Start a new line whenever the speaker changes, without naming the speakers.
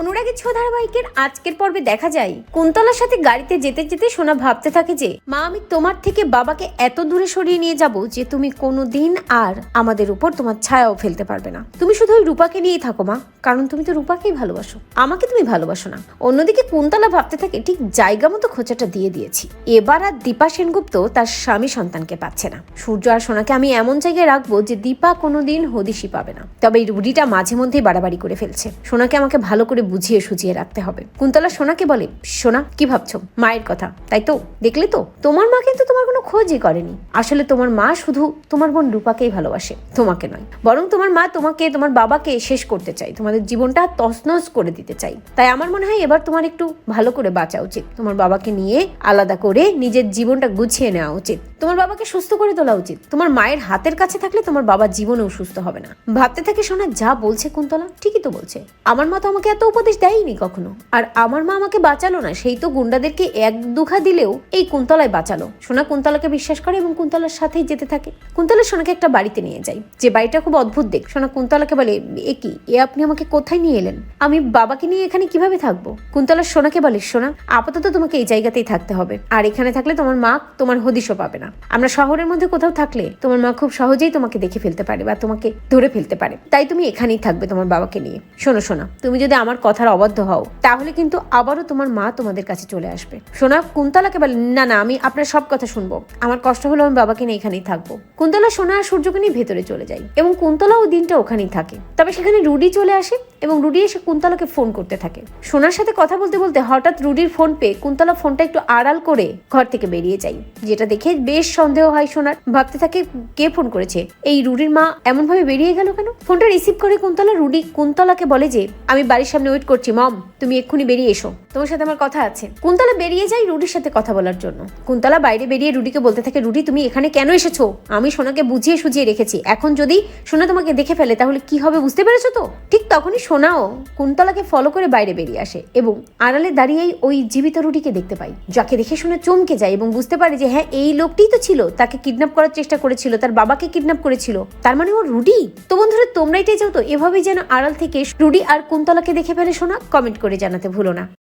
অনুরাগী ছো ধারাবাহিকের আজকের পর্বে দেখা যায়, কুন্তলার সাথে গাড়িতে যেতে যেতে সোনা ভাবতে থাকে যে, মা, আমি তোমার থেকে বাবাকে এত দূরে সরিয়ে নিয়ে যাব যে তুমি কোনো দিন আর আমাদের উপর তোমার ছায়াও ফেলতে পারবে না। তুমি শুধু ওই রূপাকে নিয়েই থাকো, মা, কারণ তুমি তো রূপাকেই ভালোবাসো। আমাকে তুমি ভালোবাসো না। অন্যদিকে কুন্তলা ভাবতে থাকে, ঠিক জায়গা মতো খোঁচাটা দিয়ে দিয়েছি। এবার আর দীপা সেনগুপ্ত তার স্বামী সন্তানকে পাচ্ছে না। সূর্য আর সোনাকে আমি এমন জায়গায় রাখব যে দীপা কোনোদিন হদিশি পাবে না। তবে এই রুডিটা মাঝে মধ্যেই বাড়াবাড়ি করে ফেলছে। সোনাকে আমাকে ভালো করে বুঝিয়ে সুঝিয়ে রাখতে হবে। কুন্তলা সোনাকে বলে, সোনা, কি ভাবছ? মায়ের কথা, তাই তো? দেখলে তো? তোমার মা কিন্তু তোমার কোনো খোঁজই করেনি। আসলে তোমার মা শুধু তোমার বোন রূপাকেই ভালোবাসে, তোমাকে নয়। বরং তোমার মা তোমাকে, তোমার বাবাকে শেষ করতে চাই তোমাদের জীবনটা তছনছ করে দিতে চাই তাই আমার মনে হয় এবার তোমার একটু ভালো করে বাঁচা উচিত। তোমার বাবাকে নিয়ে আলাদা করে নিজের জীবনটা গুছিয়ে নেওয়া উচিত। তোমার বাবাকে সুস্থ করে তোলা উচিত। তোমার মায়ের হাতের কাছে থাকলে তোমার বাবা জীবনেও সুস্থ হবে না। ভাবতে থাকে শোনা যা বলছে কুন্তলা, ঠিকই তো বলছে। আমার মা তো আমাকে এত উপদেশ দেয়নি কখনো। আর আমার মা আমাকে বাঁচালো না, সেই তো গুন্ডাদেরকে এক দুখা দিলেও এই কুন্তলায় বাঁচালো। সোনা কুন্তলাকে বিশ্বাস করে এবং কুন্তলার সাথেই যেতে থাকে। কুন্তলা সোনাকে একটা বাড়িতে নিয়ে যায়। যে বাড়িটা খুব অদ্ভুত দেখ। সোনা কুন্তলাকে বলে, এ কি? এ আপনি আমাকে কোথায় নিয়ে এলেন? আমি বাবাকে নিয়ে এখানে কীভাবে থাকব? কুন্তলা সোনাকে বলে, সোনা, আপাতত তোমাকে এই জায়গাতেই থাকতে হবে। আর এখানে থাকলে তোমার মা তোমার হদিশও পাবে না। আমরা শহরের মধ্যে কোথাও থাকলে তোমার মা খুব সহজেই তোমাকে দেখে ফেলতে পারে বা তোমাকে ধরে ফেলতে পারে। তাই তুমি এখানেই থাকবে তোমার বাবাকে নিয়ে। শোনো শোনা তুমি যদি আমার কথার অবাধ্য হও। তাহলে কিন্তু আবারও তোমার মা তোমাদের কাছে চলে আসবে। সোনা, কুন্তলাকে বলে, না না, আমি আপনার সব কথা শুনব। আমার কষ্ট হলো আমি বাবাকে নিয়ে এখানেই থাকব। কুন্তলা, সোনা আর সূর্যকে নিয়ে ভেতরে চলে যায় এবং কুন্তলা ওই দিনটা ওখানেই থাকে। তবে সেখানে রুডি চলে আসে এবং রুডি এসে কুন্তলাকে ফোন করতে থাকে। সোনার সাথে কথা বলতে বলতে হঠাৎ রুডির ফোন পেয়ে কুন্তলা ফোনটা একটু আড়াল করে ঘর থেকে বেরিয়ে যায়, যেটা দেখে বেশ সন্দেহ হয় সোনার। ভাবতে থাকে, কে ফোন করেছে? এই রুডির মা এমন ভাবে বেরিয়ে গেল কেন? ফোনটা রিসিভ করে কুন্তলা, রুডি কুন্তলাকে বলে যে, আমি বাড়ির সামনে ওয়েট করছি, মম, তুমি এক্ষুনি বেরিয়ে এসো। তোমার সাথে আমার কথা আছে। কুন্তলা বেরিয়ে যায় রুডির সাথে কথা বলার জন্য। কুন্তলা বাইরে বেরিয়ে রুডিকে বলতে থাকে, রুডি, তুমি এখানে কেন এসেছ? আমি সোনাকে বুঝিয়ে সুঝিয়ে রেখেছি। এখন যদি সোনা তোমাকে দেখে ফেলে, তাহলে কি হবে বুঝতে পেরেছ তো? ঠিক তখনই সোনাও কুন্তলাকে ফলো করে বাইরে বেরিয়ে আসে এবং আড়ালে দাঁড়িয়েই ওই জীবিত রুডিকে দেখতে পাই যাকে দেখে শুনে চমকে যায় এবং বুঝতে পারে যে হ্যাঁ এই লোকটিই তো ছিল। তাকে কিডন্যাপ করার চেষ্টা করেছিল, তার বাবাকে কিডন্যাপ করেছিল। তার মানে ও রুডি? তো বন্ধুরা তোমরা এটাই চাও তো, এভাবেই যেন আড়াল থেকে রুডি আর কুন্তলাকে দেখে ফেলে শোনা কমেন্ট করে জানাতে ভুলো না।